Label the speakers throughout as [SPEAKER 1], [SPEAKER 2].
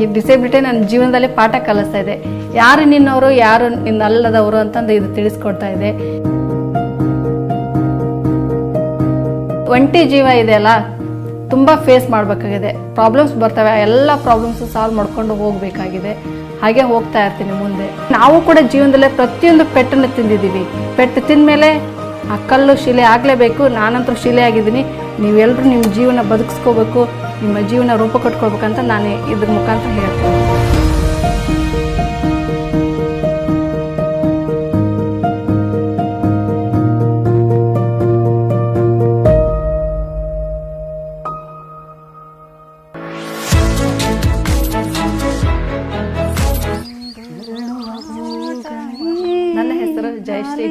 [SPEAKER 1] ಈ ಡಿಸೇಬಿಲಿಟಿ ನನ್ನ ಜೀವನದಲ್ಲಿ ಪಾಠ ಕಲಿಸ್ತಾ ಇದೆ. ಯಾರು ನಿನ್ನವರು, ಯಾರು ನಿನ್ನಲ್ಲದವರು ಅಂತಂದು ಇದು ತಿಳಿಸ್ಕೊಡ್ತಾ ಇದೆ. ಒಂಟಿ ಜೀವ ಇದೆಯಲ್ಲ ತುಂಬ ಫೇಸ್ ಮಾಡಬೇಕಾಗಿದೆ. ಪ್ರಾಬ್ಲಮ್ಸ್ ಬರ್ತವೆ, ಎಲ್ಲ ಪ್ರಾಬ್ಲಮ್ಸ್ ಸಾಲ್ವ್ ಮಾಡ್ಕೊಂಡು ಹೋಗಬೇಕಾಗಿದೆ. ಹಾಗೆ ಹೋಗ್ತಾ ಇರ್ತೀನಿ ಮುಂದೆ. ನಾವು ಕೂಡ ಜೀವನದಲ್ಲೇ ಪ್ರತಿಯೊಂದು ಪೆಟ್ಟನ್ನು ತಿಂದಿದ್ದೀವಿ. ಪೆಟ್ಟು ತಿಂದಮೇಲೆ ಆ ಕಲ್ಲು ಶಿಲೆ ಆಗಲೇಬೇಕು, ನಾನಂತೂ ಶಿಲೆ ಆಗಿದ್ದೀನಿ. ನೀವೆಲ್ಲರೂ ನಿಮ್ಮ ಜೀವನ ಬದುಕಿಸ್ಕೋಬೇಕು, ನಿಮ್ಮ ಜೀವನ ರೂಪ ಕಟ್ಕೊಳ್ಬೇಕಂತ ನಾನು ಇದ್ರ ಮುಖಾಂತರ ಹೇಳ್ತೀನಿ.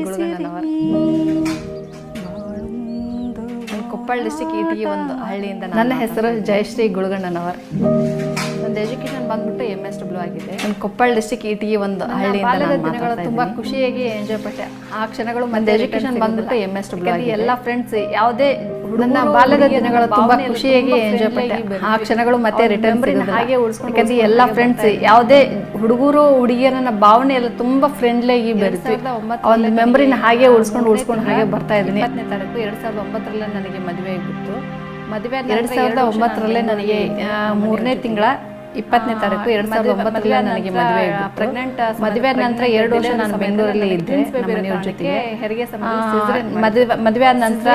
[SPEAKER 1] ಗುಳಗಣ್ಣನವರ್ ಕೊಪ್ಪಳ ಡಿಸ್ಟಿಕ್ ಇಟಿಗೆ ಒಂದು ಹಳ್ಳಿಯಿಂದ ನನ್ನ ಹೆಸರು ಜಯಶ್ರೀ ಗುಳಗಣ್ಣನವರ್ ನಂದು ಎಜುಕೇಶನ್ ಬಂದ್ಬಿಟ್ಟು ಎಂ ಎಸ್ ಡಬ್ಲ್ಯೂ ಆಗಿದೆ. ನಮ್ಮ ಕೊಪ್ಪಳ ಡಿಸ್ಟಿಕ್ ಇಟಿಗೆ ಒಂದು ಹಳ್ಳಿ ದಿನಗಳು ತುಂಬಾ ಖುಷಿಯಾಗಿ ಎಂಜಾಯ್ ಪಟ್ಟೆ. ಆ ಕ್ಷಣಗಳು ಮತ್ತೆ ಎಜುಕೇಶನ್ ಬಂದ್ಬಿಟ್ಟು ಎಂ ಎಸ್ ಡಬ್ಲ್ಯೂ ಎಲ್ಲ ಫ್ರೆಂಡ್ಸ್ ಯಾವುದೇ ನನ್ನ ಬಾಲ್ಯದ ದಿನಗಳು ತುಂಬಾ ಖುಷಿಯಾಗಿ ಎಂಜಾಯ್ ಪಟ್ಟೆ. ಆ ಕ್ಷಣಗಳು ಮತ್ತೆ ರಿಟರ್ನ್ ಹಾಗೆ ಉಳಿಸ್ಕೊಂಡು ಎಲ್ಲ ಫ್ರೆಂಡ್ಸ್ ಯಾವುದೇ ಹುಡುಗರು ಹುಡುಗಿಯರನ್ನ ಭಾವನೆ ಎಲ್ಲ ತುಂಬಾ ಫ್ರೆಂಡ್ಲಿಯಾಗಿ ಬರ್ತೀವಿ ಒಂದು ಮೆಮೊರಿನ ಹಾಗೆ ಉಳಿಸ್ಕೊಂಡು ಉಳಿಸ್ಕೊಂಡು ಹಾಗೆ ಬರ್ತಾ ಇದ್ದೀನಿ. ತಾರೀಕು ಎರಡ್ ಸಾವಿರದ ಒಂಬತ್ತರಲ್ಲೇ ನನಗೆ ಮದುವೆ ಆಗಿಬಿಟ್ಟು ಮದುವೆ ಎರಡ್ ಸಾವಿರದ ಒಂಬತ್ತರಲ್ಲೇ ನನಗೆ ಮೂರನೇ ತಿಂಗಳ ಇಪ್ಪತ್ತನೇ ತಾರೀಕು ಎರಡ್ ಸಾವಿರದ ಒಂಬತ್ತರಲ್ಲಿ ನನಗೆ ಮದುವೆ ಪ್ರೆಗ್ನೆಂಟ್ ಮದುವೆ ನಂತರ ಎರಡು ವರ್ಷ ನಾನು ಬೆಂಗಳೂರಲ್ಲಿ ಇದ್ದೆ ಮನೆಯವ್ರ ಜೊತೆಗೆ. ಹೆರಿಗೆ ಮದುವೆ ಮದುವೆ ಆದ ನಂತರ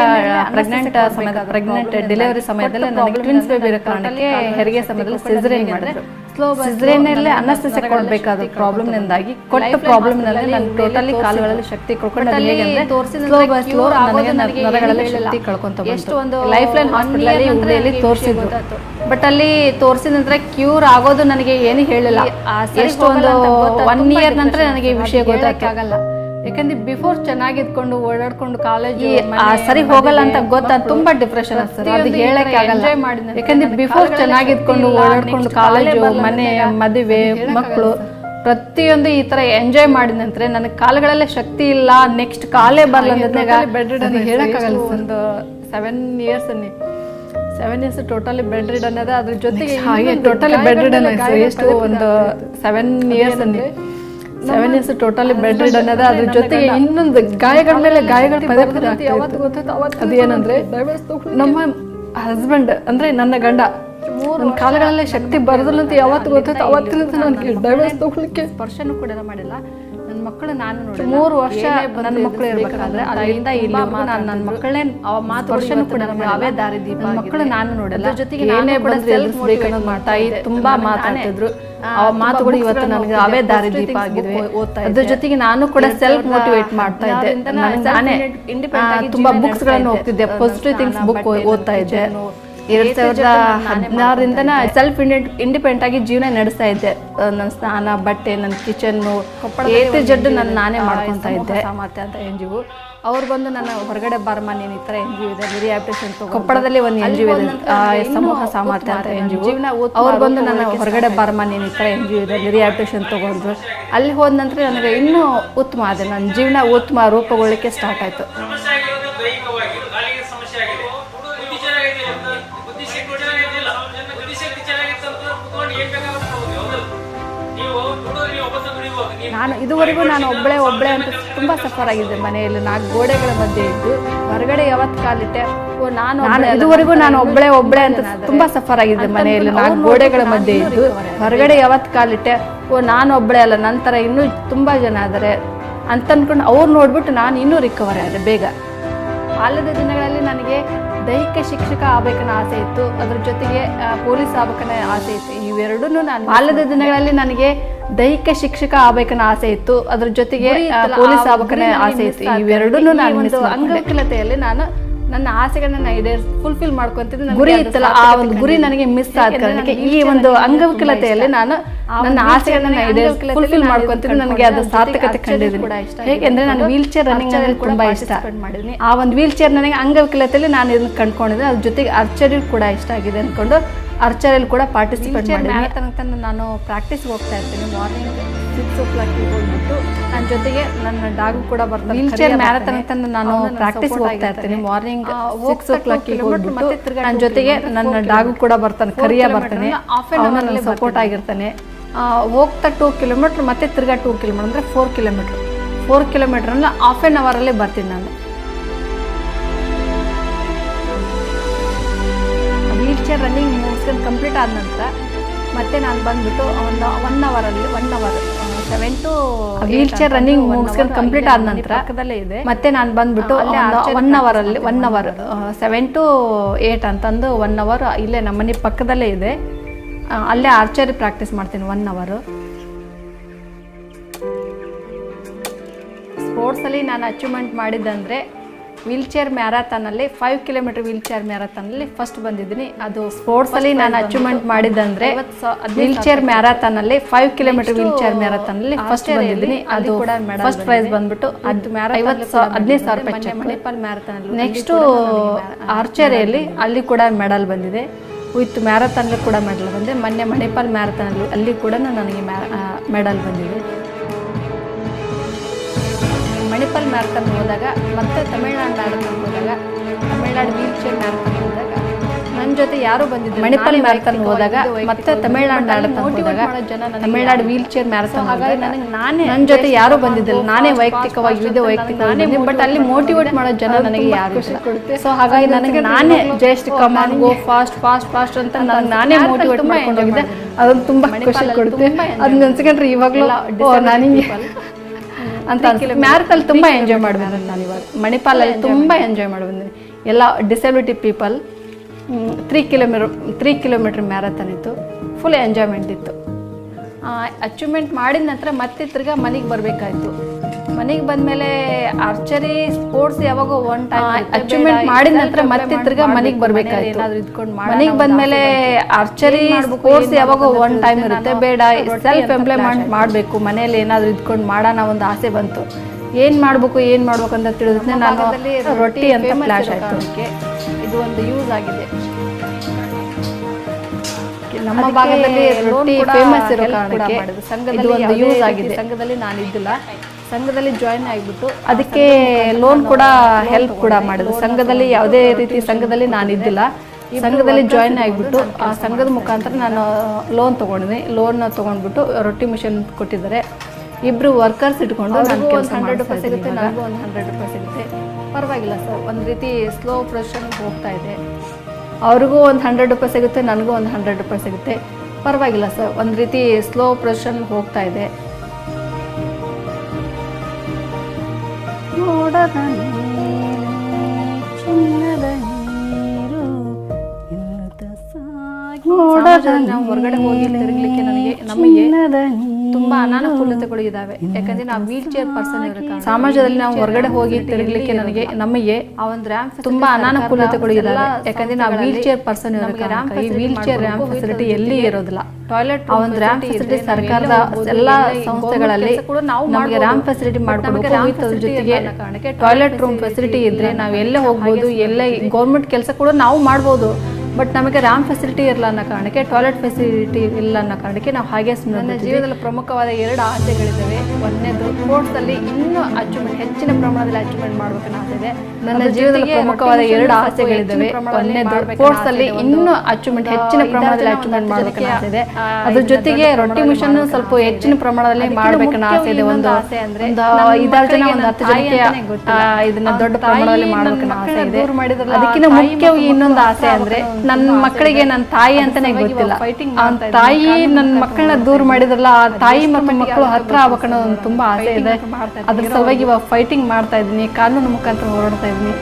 [SPEAKER 1] ಪ್ರೆಗ್ನೆಂಟ್ ಸಮಯದ ಪ್ರೆಗ್ನೆಂಟ್ ಡೆಲಿವರಿ ಸಮಯದಲ್ಲಿ ನನಗೆ ಟ್ವಿನ್ಸ್ ಬೇಬಿ ಇರೋ ಕಾರಣಕ್ಕೆ ಹೆರಿಗೆ ಸಮಯದಲ್ಲಿ ಸಿಸರೇನ್ ಮಾಡಿದ್ರು. ಸಿಸರೇನಲ್ಲೇ ಅನಸ್ತಸೆ ಕೊಡಬೇಕಾದ ಪ್ರಾಬ್ಲಮ್ನಿಂದಾಗಿ ಕೊಟ್ಟ ಪ್ರಾಬ್ಲಮ್ನಲ್ಲಿ ನಾನು ಟೋಟಲಿ ಕಾಲುಗಳಲ್ಲಿ ಶಕ್ತಿ ಕಳ್ಕೊಂಡು ಅದು ಹೇಗೆಂದ್ರೆ ಸ್ಲೋ ಬೈ ಸ್ಲೋ ನನಗೆ ನರಗಳಲ್ಲಿ ಶಕ್ತಿ ಕಳ್ಕೊಂತ ಲೈಫ್ ಲೈನ್ ಹುಬ್ಳಿಯಲ್ಲಿ ತೋರಿಸಿದ್ರು ಬಟ್ ಅಲ್ಲಿ ತೋರಿಸಿದ ನಂತರ ಕ್ಯೂರ್ ಆಗೋದು ನನಗೆ ಏನು ಹೇಳಿಲ್ಲ. ಎಷ್ಟೊಂದು ಒನ್ ಇಯರ್ ನಂತರ ನನಗೆ ಈ ವಿಷಯ ಗೊತ್ತಾಗಲ್ಲ ಯಾಕಂದ್ರೆ ಬಿಫೋರ್ ಚೆನ್ನಾಗಿದ್ಕೊಂಡು ಓಡಾಡ್ಕೊಂಡು ಕಾಲೇಜ್ ಸರಿ ಹೋಗಲ್ಲ ಅಂತ ಗೊತ್ತಾ? ತುಂಬಾ ಡಿಪ್ರೆಷನ್ ಆಗ್ತದೆ ಅದು ಹೇಳಕ್ಕೆ ಆಗಲ್ಲ. ಯಾಕಂದ್ರೆ ಬಿಫೋರ್ ಚೆನ್ನಾಗಿ ಇದ್ಕೊಂಡು ಓಡಾಡ್ಕೊಂಡು ಕಾಲೇಜು ಮನೆ ಮದುವೆ ಮಕ್ಕಳು ಪ್ರತಿಯೊಂದು ಈ ತರ ಎಂಜಾಯ್ ಮಾಡಿದ ನಂತರ ನನಗೆ ಕಾಲುಗಳಲ್ಲೇ ಶಕ್ತಿ ಇಲ್ಲ ನೆಕ್ಸ್ಟ್ ಕಾಲೇ ಬರಲ್ಲ ಹೇಳಕ್ಕಾಗಲ್ಲ ಒಂದು seven years seven years totally bedridden ಅನ್ನೋದು ಅದ್ರ ಜೊತೆಗೆ ಹಾಗೆ ಟೋಟಲಿ ಬೆಡ್ ರಿಡ್ ಎಷ್ಟು ಒಂದು ಸೆವೆನ್ ಇಯರ್ಸ್ ಅಂದ್ರೆ seven years totally bedridden ಅನ್ನೋದು ಅದ್ರ ಜೊತೆಗೆ ಇನ್ನೊಂದು ಗಾಯಗಳ ಮೇಲೆ ಗಾಯಗಳು ಪದೇ ಪದೇ ಅದು ಏನಂದ್ರೆ ನಮ್ಮ ಹಸ್ಬೆಂಡ್ ಅಂದ್ರೆ ನನ್ನ ಗಂಡ. ನನ್ನ ಕಾಲಗಳಲ್ಲೇ ಶಕ್ತಿ ಬರೋದಿಲ್ಲ ಅಂತ ಯಾವತ್ತು ಗೊತ್ತಾಯ್ತು ಅವತ್ತಿನ ನನಗೆ ಡೈವರ್ಸ್ ತಗೊಳ್ಳಿಕ್ಕೆ. ಸ್ಪರ್ಶನೂ ಕೂಡ ಮಾಡಿಲ್ಲ. ಮಕ್ಕಳು ನಾನು ನೋಡಿ ಮೂರು ವರ್ಷ ನನ್ನ ಮಕ್ಕಳು ಇರ್ಬೇಕಾದ್ರೆ ಅಲ್ಲಿಂದ ಇಲ್ಲಿ ನಾನು ನನ್ನ ಮಕ್ಕಳೇ ಅವ ಮಾತು ವರ್ಷನೂ ಕೂಡ ಅವೇ ದಾರಿ ದೀಪ ಮಕ್ಕಳು ನಾನು ನೋಡಲ್ಲ. ಜೊತೆಗೆ ನಾನೇ ಬಂದ್ರೆ ಮಾಡ್ತಾ ತಾಯಿ ತುಂಬಾ ಮಾತಾಡ್ತಿದ್ರು. ಆ ಮಾತುಗಳು ಇವತ್ತು ನನಗೆ ಅವೇ ದಾರಿ ದೀಪ ಆಗಿದ್ವಿ ಅದ್ರ ಜೊತೆಗೆ ನಾನು ಕೂಡ ಸೆಲ್ಫ್ ಮೋಟಿವೇಟ್ ಮಾಡ್ತಾ ಇದ್ದೆ. ನಾನೇ ತುಂಬಾ ಬುಕ್ಸ್ಗಳನ್ನು ಹೋಗ್ತಿದ್ದೆ ಪಾಸಿಟಿವ್ ಥಿಂಗ್ಸ್ ಬುಕ್ ಓದ್ತಾ ಇದ್ದೆ. ಎರಡ್ ಸಾವಿರದ ಹದಿನಾರರಿಂದ ಸೆಲ್ಫ್ ಇಂಡಿಪೆಂಡೆಂಟ್ ಆಗಿ ಜೀವನ ನಡೆಸ್ತಾ ಇದ್ದೆ. ನನ್ನ ಸ್ನಾನ ಬಟ್ಟೆ ನನ್ನ ಕಿಚನ್ ಏಟು ಜಡ್ಡು ನಾನು ನಾನೇ ಮಾಡ್ಕೊತಾ ಇದ್ದೆ. ಸಾಮರ್ಥ್ಯ ಅಂತ ಎನ್ ಜಿ ಅವ್ರು ಬಂದು ನನ್ನ ಹೊರಗಡೆ ಬಾರಮ್ಮ ನೀನು ಈ ಥರ ಎನ್ ಜಿ ಇದೆ ರಿಹ್ಯಾಬಿಟೇಷನ್ ಕೊಪ್ಪಳದಲ್ಲಿ ಒಂದು ಎನ್ ಜಿ ಇದೆ. ಸಮೂಹ ಸಾಮರ್ಥ್ಯ ಅಂತ ಎನ್ ಜಿ ಜೀವನ ಅವ್ರು ಬಂದು ನನ್ನ ಹೊರಗಡೆ ಬಾರಮ್ಮ ನೀನು ಈ ಥರ ಎನ್ ಜಿ ಇದೆ ರಿಹ್ಯಾಬಿಟೇಷನ್ ತೊಗೊಂಡ್ರು. ಅಲ್ಲಿ ಹೋದ ನಂತರ ನನಗೆ ಇನ್ನೂ ಉತ್ತಮ ಆದೆ. ನನ್ನ ಜೀವನ ಉತ್ತಮ ರೂಪಗೊಳ್ಳಿಕ್ಕೆ ಸ್ಟಾರ್ಟ್ ಆಯಿತು. ನಾನು ಇದುವರೆಗೂ ನಾನು ಒಬ್ಬಳೆ ಒಬ್ಬಳೆ ಅಂತ ತುಂಬಾ ಸಫರ್ ಆಗಿದ್ದೆ ಮನೆಯಲ್ಲಿ. ನಾಲ್ಕು ಗೋಡೆಗಳ ಮಧ್ಯೆ ಇದ್ದು ಹೊರಗಡೆ ಯಾವತ್ತು ಕಾಲಿಟ್ಟೆ ಓ ನಾನು ನಾನು ಇದುವರೆಗೂ ನಾನು ಒಬ್ಬಳೆ ಒಬ್ಬಳೆ ಅಂತ ತುಂಬಾ ಸಫರ್ ಆಗಿದ್ದೆ ಮನೆಯಲ್ಲಿ. ನಾಲ್ಕು ಗೋಡೆಗಳ ಮಧ್ಯೆ ಇದ್ದು ಹೊರಗಡೆ ಯಾವತ್ತು ಕಾಲಿಟ್ಟೆ ಓ ನಾನು ಒಬ್ಬಳೆ ಅಲ್ಲ ನಂತರ ಇನ್ನೂ ತುಂಬಾ ಜನ ಆದರೆ ಅಂತ ಅನ್ಕೊಂಡು ಅವ್ರು ನೋಡ್ಬಿಟ್ಟು ನಾನು ಇನ್ನೂ ರಿಕವರ್ ಆದರೆ ಬೇಗ. ಬಾಲ್ಯದ ದಿನಗಳಲ್ಲಿ ನನಗೆ ದೈಹಿಕ ಶಿಕ್ಷಕ ಆಗ್ಬೇಕನ್ನ ಆಸೆ ಇತ್ತು. ಅದ್ರ ಜೊತೆಗೆ ಪೊಲೀಸ್ ಆಗ್ಬೇಕನ್ನ ಆಸೆ ಇತ್ತು. ಇವೆರಡೂ ನಾನು ಬಾಲ್ಯದ ದಿನಗಳಲ್ಲಿ ನನಗೆ ದೈಹಿಕ ಶಿಕ್ಷಕ ಆಗ್ಬೇಕನ್ನ ಆಸೆ ಇತ್ತು. ಅದ್ರ ಜೊತೆಗೆ ಪೊಲೀಸ್ ಆಗ್ಬೇಕನ್ನ ಆಸೆ ಇತ್ತು. ಇವೆರಡೂ ನಾನು ಅಂಗವಿಕಲತೆಯಲ್ಲಿ ನಾನು ನನ್ನ ಆಸೆಗಳನ್ನ ಈಡೇರ್ ಫುಲ್ಫಿಲ್ ಮಾಡ್ಕೊಂತಿದ್ದೆ ಗುರಿ ಇತ್ತಲ್ಲ ಆ ಒಂದು ಗುರಿ ನನಗೆ ಮಿಸ್ ಆದ ಕಾರಣಕ್ಕೆ ಈ ಒಂದು ಅಂಗವಿಕಲತೆಯಲ್ಲಿ ನಾನು ನನ್ನ ಆಸೆಗಳನ್ನ ಈಡೇರ್ ಫುಲ್ಫಿಲ್ ಮಾಡ್ಕೊಂತಿದ್ದೆ ನನಗೆ ಅದು ಸಾರ್ಥಕತೆ ಕಂಡಿದ್ದೀನಿ ಹೇಗೆಂದ್ರೆ ನಾನು ವೀಲ್ ಚೇರ್ ರನ್ನಿಂಗ್ ಅಂದ್ರೆ ತುಂಬಾ ಇಷ್ಟ. ಆ ಒಂದು ವೀಲ್ ಚೇರ್ ನನಗೆ ಅಂಗವಿಕಲತೆಯಲ್ಲಿ ನಾನು ಇದನ್ನ ಕಂಡ್ಕೊಂಡಿದ್ದೆ. ಅದ್ರ ಜೊತೆಗೆ ಅರ್ಚರಿ ಕೂಡ ಇಷ್ಟ ಆಗಿದೆ ಅಂದ್ಕೊಂಡು ಅರ್ಚರಿಯಲ್ಲಿ ಕೂಡ ಪಾರ್ಟಿಸಿಪೇಟ್ ಮಾಡಿದ್ದೀನಿ. ತನಕ ನಾನು ಪ್ರಾಕ್ಟೀಸ್ಗೆ ಹೋಗ್ತಾ ಇರ್ತೀನಿ. ಸಿಕ್ಸ್ ಓ ಕ್ಲಾಕಿಗೆ ಹೋಗ್ಬಿಟ್ಟು ನನ್ನ ಜೊತೆಗೆ ನನ್ನ ಡಾಗು ಕೂಡ ಬರ್ತಾನೆ ವೀಲ್ ಚೇರ್ ಮ್ಯಾರಥಾನ್ ಅಂತ ನಾನು ಪ್ರಾಕ್ಟೀಸ್ ಹೋಗ್ತಾ ಇರ್ತೀನಿ. ಮಾರ್ನಿಂಗ್ ಸಿಕ್ಸ್ ಓ ಕ್ಲಾಕಿಗೆ ಹೋಗ್ಬಿಟ್ಟು ನನ್ನ ಜೊತೆಗೆ ನನ್ನ ಡಾಗು ಕೂಡ ಬರ್ತಾನೆ ಕರಿಯ ಬರ್ತಾನೆ. ಅವನ ಸಪೋರ್ಟ್ ಆಗಿರ್ತಾನೆ. ಹೋಗ್ತಾ ಟೂ ಕಿಲೋಮೀಟ್ರ್ ಮತ್ತೆ ತಿರ್ಗಾ ಟೂ ಕಿಲೋಮೀಟರ್ ಅಂದರೆ ಫೋರ್ ಕಿಲೋಮೀಟ್ರ್ ಫೋರ್ ಕಿಲೋಮೀಟ್ರ್ ಅಂದ್ರೆ ಹಾಫ್ ಆನ್ ಅವರಲ್ಲೇ ಬರ್ತೀನಿ ನಾನು. ವೀಲ್ ಚೇರ್ ರನ್ನಿಂಗ್ ಮುಗಿಸ್ಕೊಂಡು ಕಂಪ್ಲೀಟ್ ಆದ ನಂತರ ಮತ್ತೆ ನಾನು ಬಂದ್ಬಿಟ್ಟು ಒಂದು ಒನ್ ಅವರಲ್ಲಿ one hour seven to wheelchair running ಮುಗಿಸ್ಕೊಂಡು ಕಂಪ್ಲೀಟ್ ಆದ ನಂತರ ಪಕ್ಕದಲ್ಲೇ ಇದೆ. ಮತ್ತೆ ನಾನು ಬಂದ್ಬಿಟ್ಟು ಒನ್ ಅಲ್ಲಿ one hour seven to eight ಅಂತಂದು ಒನ್ ಅವರ್ ಇಲ್ಲೇ ನಮ್ಮನೆ ಪಕ್ಕದಲ್ಲೇ ಇದೆ. ಅಲ್ಲೇ ಆರ್ಚರಿ ಪ್ರಾಕ್ಟೀಸ್ ಮಾಡ್ತೀನಿ ಒನ್ ಅವರು ಸ್ಪೋರ್ಟ್ಸಲ್ಲಿ ನಾನು ಅಚೀವ್ಮೆಂಟ್ ಮಾಡಿದ್ದಂದರೆ ವೀಲ್ ಚೇರ್ ಮ್ಯಾರಥಾನಲ್ಲಿ ಫೈವ್ ಕಿಲೋಮೀಟರ್ ವೀಲ್ ಚೇರ್ ಮ್ಯಾರಥಾನಲ್ಲಿ ಫಸ್ಟ್ ಬಂದಿದ್ದೀನಿ. ಅದು ಸ್ಪೋರ್ಟ್ಸಲ್ಲಿ ನಾನು ಅಚೀವ್ಮೆಂಟ್ ಮಾಡಿದ್ದಂದ್ರೆ ವೀಲ್ ಚೇರ್ ಮ್ಯಾರಥಾನಲ್ಲಿ ಫೈವ್ ಕಿಲೋಮೀಟರ್ ವೀಲ್ ಚೇರ್ ಮ್ಯಾರಥಾನಲ್ಲಿ ಫಸ್ಟ್ ಬಂದಿದ್ದೀನಿ. ಅದು ಕೂಡ ಫಸ್ಟ್ ಪ್ರೈಸ್ ಬಂದ್ಬಿಟ್ಟು ಅದು ಐವತ್ತು ಹದಿನೈದು ಸಾವಿರ ರೂಪಾಯಿ ಮಣಿಪಾಲ್ ಮ್ಯಾರಥಾನ್ ನೆಕ್ಸ್ಟು ಆರ್ಚರಿಯಲ್ಲಿ ಅಲ್ಲಿ ಕೂಡ ಮೆಡಲ್ ಬಂದಿದೆ. ವಿತ್ ಮ್ಯಾರಥಾನಲ್ಲಿ ಕೂಡ ಮೆಡಲ್ ಬಂದಿದೆ. ಮೊನ್ನೆ ಮಣಿಪಾಲ್ ಮ್ಯಾರಥಾನಲ್ಲಿ ಅಲ್ಲಿ ಕೂಡ ನನಗೆ ಮೆಡಲ್ ಬಂದಿದೆ. ಮಣಿಪಾಲ್ ಮ್ಯಾರಥಾನ್ ಹೋದಾಗ ಮತ್ತೆ ತಮಿಳ್ನಾಡು ಮ್ಯಾರಥಾನ್ ಹೋದಾಗ ತಮಿಳ್ನಾಡು ವೀಲ್ ಚೇರ್ ಮ್ಯಾರಥಾನ್ ಹೋದಾಗ ನನ್ನ ಜೊತೆ ಯಾರು ಬಂದಿದ್ದು ಮಣಿಪಾಲ್ ಮ್ಯಾರಥಾನ್ ಹೋದಾಗ ಮತ್ತೆ ತಮಿಳ್ನಾಡು ಮ್ಯಾರಥಾನ್ ಹೋದಾಗ ತಮಿಳ್ನಾಡು ವೀಲ್ ಚೇರ್ ಮ್ಯಾರಥಾನ್ ಹಾಗಾಗಿ ನನಗೆ ನಾನೇ ನನ್ನ ಜೊತೆ ಯಾರು ಬಂದಿದ್ದಿಲ್ಲ ನಾನೇ ವೈಯಕ್ತಿಕವಾಗಿ ವಿವಿಧ ವೈಯಕ್ತಿಕ ನಾನೇ ಬಟ್ ಅಲ್ಲಿ ಮೋಟಿವೇಟ್ ಮಾಡೋ ಜನ ನನಗೆ ಯಾರು ಸೊ ಹಾಗಾಗಿ ನನಗೆ ನಾನೇ just come on go fast fast fast ಅಂತ ನನಗೆ ನಾನೇ ಮೋಟಿವೇಟ್ ಮಾಡ್ಕೊಂಡು ಹೋಗಿದ್ದೆ. ಅದೊಂದು ತುಂಬ ಖುಷಿ ಕೊಡುತ್ತೆ. ಅದನ್ನ ನೆನ್ಸ್ಕೊಂಡ್ರೆ ಇವಾಗಲೂ ನನಗೆ ಅಂತ ಮ್ಯಾರಥಾನ್ ತುಂಬ ಎಂಜಾಯ್ ಮಾಡಿ ಬಂದಿದ್ದೀನಿ ನಾನು ಇವಾಗ ಮಣಿಪಾಲಲ್ಲಿ ತುಂಬ ಎಂಜಾಯ್ ಮಾಡಿ ಬಂದಿದ್ದೀನಿ ಎಲ್ಲ disability people three kilometre three kilometre marathon ಇತ್ತು. ಫುಲ್ ಎಂಜಾಯ್ಮೆಂಟ್ ಇತ್ತು. ಅಚೀವ್ಮೆಂಟ್ ಮಾಡಿದ ನಂತರ ಮತ್ತೆ ತಿರ್ಗಾ ಮನೆಗೆ ಬರಬೇಕಾಯ್ತು. ಮನೆಗೆ ಬಂದ್ಮೇಲೆ ಆರ್ಚರಿ ಸ್ಪೋರ್ಟ್ಸ್ ಯಾವಾಗೋ ಒನ್ ಟೈಮ್ ಅಚೀವ್ಮೆಂಟ್ ಮಾಡಿದ ನಂತರ ಮತ್ತೆ ತಿರ್ಗಾ ಮನೆಗೆ ಬರಬೇಕಾಯ್ತು. ಮನೆಗೆ ಬಂದ್ಮೇಲೆ ಆರ್ಚರಿ ಸ್ಪೋರ್ಟ್ಸ್ ಯಾವಾಗೋ ಒನ್ ಟೈಮ್ ಇರುತ್ತೆ ಬೇಡ ಸೆಲ್ಫ್ ಎಂಪ್ಲಾಯ್ಮೆಂಟ್ ಮಾಡಬೇಕು ಮನೆಯಲ್ಲಿ ಏನಾದರೂ ಇದ್ಕೊಂಡು ಮಾಡೋಣ ಒಂದು ಆಸೆ ಬಂತು. ಏನು ಮಾಡಬೇಕು ಏನು ಮಾಡ್ಬೇಕು ಅಂತ ತಿಳಿದ್ರೆ ನಾನು ರೊಟ್ಟಿ ಅಂತ ಫ್ಲಾಶ್ ಆಯಿತು. ಇದು ಒಂದು ಯೂಸ್ ಆಗಿದೆ. ನಮ್ಮ ಭಾಗದಲ್ಲಿ ರೊಟ್ಟಿ ಫೇಮಸ್ ಇರೋ ಕಾರಣಕ್ಕೆ ಸಂಘದಲ್ಲಿ ಒಂದು ಯೂಸ್ ಆಗಿದೆ. ಸಂಘದಲ್ಲಿ ನಾನು ಇದ್ದಿಲ್ಲ ಸಂಘದಲ್ಲಿ ಜಾಯಿನ್ ಆಗಿಬಿಟ್ಟು ಅದಕ್ಕೆ ಲೋನ್ ಕೂಡ ಹೆಲ್ಪ್ ಕೂಡ ಮಾಡಿದ್ರು ಸಂಘದಲ್ಲಿ ಯಾವುದೇ ರೀತಿ ಸಂಘದಲ್ಲಿ ನಾನು ಇದ್ದಿಲ್ಲ ಸಂಘದಲ್ಲಿ ಜಾಯಿನ್ ಆಗಿಬಿಟ್ಟು ಆ ಸಂಘದ ಮುಖಾಂತರ ನಾನು ಲೋನ್ ತೊಗೊಂಡಿದ್ದೆ ಲೋನ್ ತೊಗೊಂಡ್ಬಿಟ್ಟು ರೊಟ್ಟಿ ಮಿಷನ್ ಕೊಟ್ಟಿದ್ದಾರೆ. ಇಬ್ಬರು ವರ್ಕರ್ಸ್ ಇಟ್ಕೊಂಡು ನಾನು ಒಂದು ಹಂಡ್ರೆಡ್ ರೂಪಾಯಿ ಸಿಗುತ್ತೆ ನನಗೂ ಒಂದು ಹಂಡ್ರೆಡ್ ರೂಪಾಯಿ ಸಿಗುತ್ತೆ. ಪರವಾಗಿಲ್ಲ ಸರ್ ಒಂದು ರೀತಿ ಸ್ಲೋ ಪ್ರೊಸೆಷನ್ ಹೋಗ್ತಾ ಇದೆ. ಅವ್ರಿಗೂ ಒಂದು ಹಂಡ್ರೆಡ್ ರೂಪಾಯಿ ಸಿಗುತ್ತೆ ನನಗೂ ಒಂದು ಹಂಡ್ರೆಡ್ ರೂಪಾಯಿ ಸಿಗುತ್ತೆ. ಪರವಾಗಿಲ್ಲ ಸರ್ ಒಂದು ರೀತಿ ಸ್ಲೋ ಪ್ರೊಸೆಷನ್ ಹೋಗ್ತಾ ಇದೆ. ಹೊರಗಡೆ ಹೋಗಿ ತಿರುಗಲಿಕ್ಕೆ ನನಗೆ ನಮಗೆ ತುಂಬಾ ಅನಾನುಕೂಲತೆಗಳು ಇದಾವೆ. ಯಾಕಂದ್ರೆ ನಾವು ವೀಲ್ ಚೇರ್ ಪರ್ಸನ್ ಸಮಾಜದಲ್ಲಿ ನಾವು ಹೊರಗಡೆ ಹೋಗಿ ತಿರುಗಲಿಕ್ಕೆ ನನಗೆ ನಮಗೆ ಆ ಒಂದು ರ್ಯಾಂಪ್ ತುಂಬಾ ಅನಾನುಕೂಲತೆಗಳು ಇದಾವೆ. ಯಾಕಂದ್ರೆ ನಾವು ವೀಲ್ ಚೇರ್ ಪರ್ಸನ್ ಈ ವೀಲ್ ಚೇರ್ ರ್ಯಾಂಪ್ ಫೆಸಿಲಿಟಿ ಎಲ್ಲಿ ಇರೋದಿಲ್ಲ. ಟಾಯ್ಲೆಟ್ ಆ ಒಂದು ರ್ಯಾಂಪ್ ಫೆಸಿಲಿಟಿ ಸರ್ಕಾರದ ಎಲ್ಲಾ ಸಂಸ್ಥೆಗಳಲ್ಲಿ ನಾವು ನಮಗೆ ರ್ಯಾಂಪ್ ಫೆಸಿಲಿಟಿ ಮಾಡ್ಕೊಡ್ಬೇಕು with ಜೊತೆಗೆ ಟಾಯ್ಲೆಟ್ ರೂಮ್ ಫೆಸಿಲಿಟಿ ಇದ್ರೆ ನಾವು ಎಲ್ಲೇ ಹೋಗ್ಬೋದು ಎಲ್ಲೇ ಗೌರ್ಮೆಂಟ್ ಕೆಲಸ ಕೂಡ ನಾವು ಮಾಡ್ಬೋದು. ಬಟ್ ನಮಗೆ ರ್ಯಾಮ್ ಫೆಸಿಲಿಟಿ ಇರಲ್ಲ ಅನ್ನೋ ಕಾರಣಕ್ಕೆ ಟಾಯ್ಲೆಟ್ ಫೆಸಿಲಿಟಿ ಇಲ್ಲ ಅನ್ನೋ ಕಾರಣಕ್ಕೆ ನಾವು ಹಾಗೆ ನನ್ನ ಜೀವನದಲ್ಲಿ ಪ್ರಮುಖವಾದ ಎರಡು ಆಸೆಗಳಿದ್ದಾವೆ. ಒಂದನೇದು ಸ್ಪೋರ್ಟ್ಸಲ್ಲಿ ಇನ್ನೂ ಅಚೀವ್ಮೆಂಟ್ ಹೆಚ್ಚಿನ ಪ್ರಮಾಣದಲ್ಲಿ ಅಚೀವ್ಮೆಂಟ್ ಮಾಡಬೇಕನ್ನೋ ಆಸೆ ಇದೆ. ನನ್ನ ಜೀವನದಲ್ಲಿ ಪ್ರಮುಖವಾದ ಎರಡು ಆಸೆಗಳಿದ್ದಾವೆ. ಒಂದನೇದು ಸ್ಪೋರ್ಟ್ಸಲ್ಲಿ ಇನ್ನೂ ಅಚೀವ್ಮೆಂಟ್ ಹೆಚ್ಚಿನ ಪ್ರಮಾಣದಲ್ಲಿ ಅಚೀವ್ಮೆಂಟ್ ಮಾಡಬೇಕನ್ನೋ ಆಸೆ ಇದೆ. ಅದ್ರ ಜೊತೆಗೆ ರೊಟ್ಟಿ ಮಿಷನ್ ಸ್ವಲ್ಪ ಹೆಚ್ಚಿನ ಪ್ರಮಾಣದಲ್ಲಿ ಮಾಡಬೇಕನ್ನೋ ಆಸೆ ಇದೆ. ಒಂದು ಆಸೆ ಐದಾರು ಜನ ಒಂದು ಹತ್ತು ಜನಕ್ಕೆ ಇದನ್ನ ದೊಡ್ಡ ಪ್ರಮಾಣದಲ್ಲಿ ಮಾಡಬೇಕನ್ನೋ ಆಸೆ ಇದೆ. ಅದಕ್ಕಿಂತ ಮುಖ್ಯವಾಗಿ ಇನ್ನೊಂದು ಆಸೆ ಅಂದ್ರೆ ನನ್ನ ಮಕ್ಕಳಿಗೆ ನನ್ನ ತಾಯಿ ಅಂತಾನೆ ಗೊತ್ತಿಲ್ಲ. ತಾಯಿ ನನ್ನ ಮಕ್ಕಳನ್ನ ದೂರ ಮಾಡಿದ್ರಲ್ಲ ಆ ತಾಯಿ ಮತ್ತು ಮಕ್ಕಳು ಹತ್ರ ಆಗ್ಬೇಕನ್ನೋ ಒಂದು ತುಂಬಾ ಆಸೆ ಇದೆ. ಅದ್ರ ಸಲುವಾಗಿ ಇವಾಗ ಫೈಟಿಂಗ್ ಮಾಡ್ತಾ ಇದ್ದೀನಿ. ಕಾನೂನು ಮುಖಾಂತರ ಹೋರಾಡ್ತಾ ಇದ್ದೀನಿ.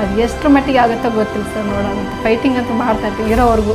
[SPEAKER 1] ಅದು ಎಷ್ಟು ಮಟ್ಟಿಗೆ ಆಗುತ್ತೋ ಗೊತ್ತಿಲ್ಲ ಸರ್ ನೋಡೋಣ ಫೈಟಿಂಗ್ ಅಂತ ಮಾಡ್ತಾ ಇರ್ತೀವಿ ಇರೋವರೆಗೂ.